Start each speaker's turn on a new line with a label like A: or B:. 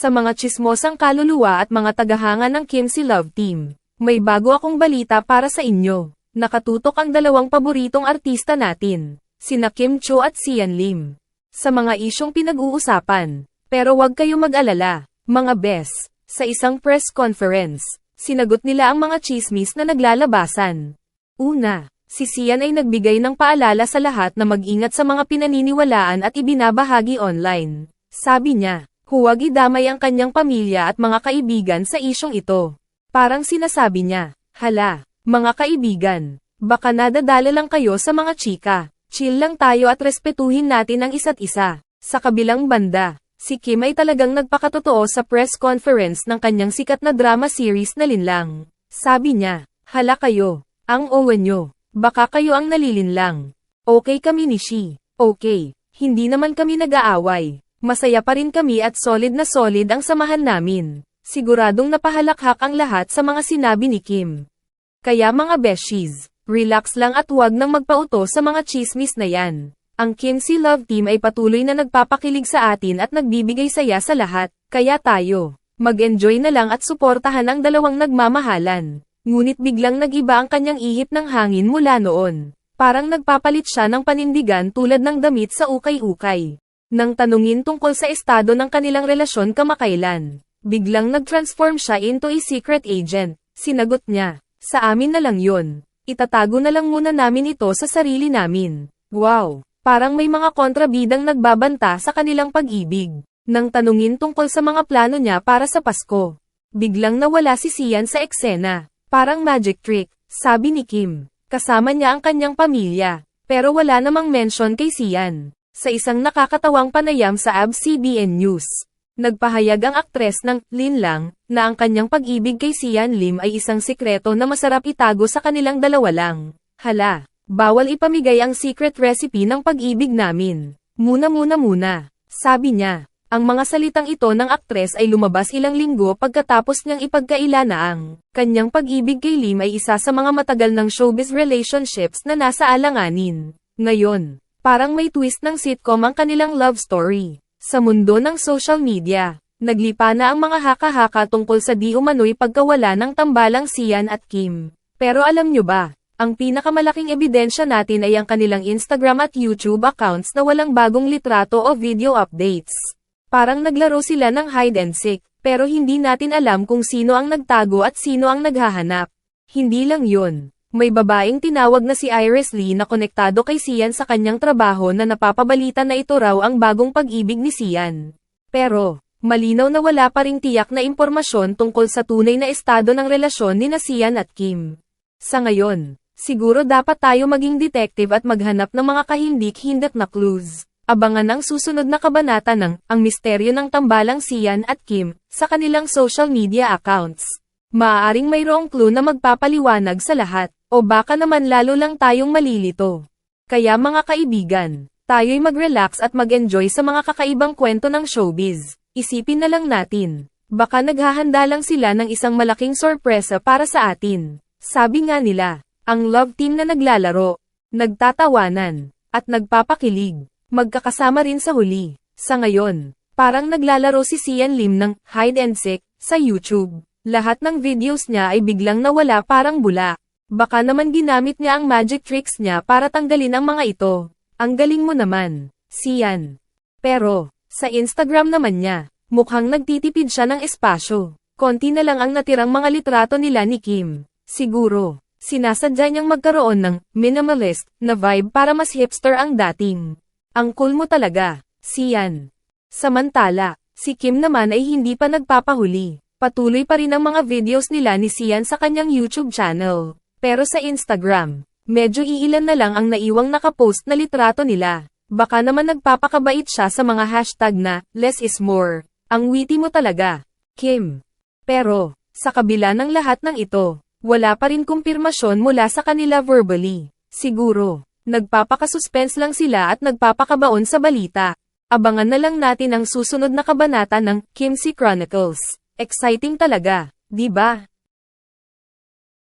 A: Sa mga chismosang kaluluwa at mga tagahanga ng Kimsey Love Team, may bago akong balita para sa inyo. Nakatutok ang dalawang paboritong artista natin, sina Kim Cho at Sian Lim. Sa mga isyong pinag-uusapan, pero wag kayo mag-alala, mga bes, sa isang press conference, sinagot nila ang mga chismis na naglalabasan. Una, si Sian ay nagbigay ng paalala sa lahat na mag-ingat sa mga pinaniniwalaan at ibinabahagi online. Sabi niya, huwag idamay ang kanyang pamilya at mga kaibigan sa isyong ito. Parang sinasabi niya, hala, mga kaibigan, baka nadadala lang kayo sa mga chika. Chill lang tayo at respetuhin natin ang isa't isa. Sa kabilang banda, si Kim ay talagang nagpakatotoo sa press conference ng kanyang sikat na drama series na Linlang. Sabi niya, hala kayo, ang owen nyo, baka kayo ang nalilinlang. Okay kami ni Shi, okay, hindi naman kami nag-aaway. Masaya pa rin kami at solid na solid ang samahan namin. Siguradong napahalakhak ang lahat sa mga sinabi ni Kim. Kaya mga beshies, relax lang at huwag nang magpauto sa mga chismis na yan. Ang Kimsey Love Team ay patuloy na nagpapakilig sa atin at nagbibigay saya sa lahat, kaya tayo, mag-enjoy na lang at suportahan ang dalawang nagmamahalan. Ngunit biglang nagiba ang kanyang ihip ng hangin mula noon. Parang nagpapalit siya ng panindigan tulad ng damit sa ukay-ukay. Nang tanungin tungkol sa estado ng kanilang relasyon kamakailan, biglang nag-transform siya into a secret agent. Sinagot niya, sa amin na lang yun. Itatago na lang muna namin ito sa sarili namin. Wow, parang may mga kontrabidang nagbabanta sa kanilang pag-ibig. Nang tanungin tungkol sa mga plano niya para sa Pasko, biglang nawala si Sian sa eksena. Parang magic trick, sabi ni Kim. Kasama niya ang kanyang pamilya, pero wala namang mention kay Sian. Sa isang nakakatawang panayam sa ABS-CBN News, nagpahayag ang aktres ng Lin Lang na ang kanyang pag-ibig kay Sian Lim ay isang sikreto na masarap itago sa kanilang dalawa lang. Hala, bawal ipamigay ang secret recipe ng pag-ibig namin. Muna muna muna, sabi niya. Ang mga salitang ito ng aktres ay lumabas ilang linggo pagkatapos niyang ipagkaila na ang kanyang pag-ibig kay Lim ay isa sa mga matagal ng showbiz relationships na nasa alanganin. Ngayon, Parang may twist ng sitcom ang kanilang love story. Sa mundo ng social media, naglipa na ang mga haka-haka tungkol sa di umano'y pagkawala ng tambalang Sian at Kim. Pero alam nyo ba, ang pinakamalaking ebidensya natin ay ang kanilang Instagram at YouTube accounts na walang bagong litrato o video updates. Parang naglaro sila ng hide and seek, pero hindi natin alam kung sino ang nagtago at sino ang naghahanap. Hindi lang yun. May babaeng tinawag na si Iris Lee na konektado kay Sian sa kanyang trabaho na napapabalita na ito raw ang bagong pag-ibig ni Sian. Pero, malinaw na wala pa ring tiyak na impormasyon tungkol sa tunay na estado ng relasyon ni na Sian at Kim. Sa ngayon, siguro dapat tayo maging detective at maghanap ng mga kahindik-hindak na clues. Abangan ang susunod na kabanata ng Ang Misteryo ng Tambalang Sian at Kim sa kanilang social media accounts. Maaaring mayroong clue na magpapaliwanag sa lahat. O baka naman lalo lang tayong malilito. Kaya mga kaibigan, tayo'y mag-relax at mag-enjoy sa mga kakaibang kwento ng showbiz. Isipin na lang natin, baka naghahanda lang sila ng isang malaking sorpresa para sa atin. Sabi nga nila, ang love team na naglalaro, nagtatawanan, at nagpapakilig, magkakasama rin sa huli. Sa ngayon, parang naglalaro si Sian Lim ng hide and seek sa YouTube. Lahat ng videos niya ay biglang nawala parang bula. Baka naman ginamit niya ang magic tricks niya para tanggalin ang mga ito. Ang galing mo naman, Sian. Pero, sa Instagram naman niya, mukhang nagtitipid siya ng espasyo. Konti na lang ang natirang mga litrato nila ni Kim. Siguro, sinasadya niyang magkaroon ng minimalist na vibe para mas hipster ang dating. Ang cool mo talaga, Sian. Samantala, si Kim naman ay hindi pa nagpapahuli. Patuloy pa rin ang mga videos nila ni Sian sa kanyang YouTube channel. Pero sa Instagram, medyo iilan na lang ang naiwang nakapost na litrato nila. Baka naman nagpapakabait siya sa mga hashtag na, less is more. Ang witty mo talaga, Kim. Pero, sa kabila ng lahat ng ito, wala pa rin kumpirmasyon mula sa kanila verbally. Siguro, nagpapakasuspense lang sila at nagpapakabaon sa balita. Abangan na lang natin ang susunod na kabanata ng Kimsey Chronicles. Exciting talaga, di ba?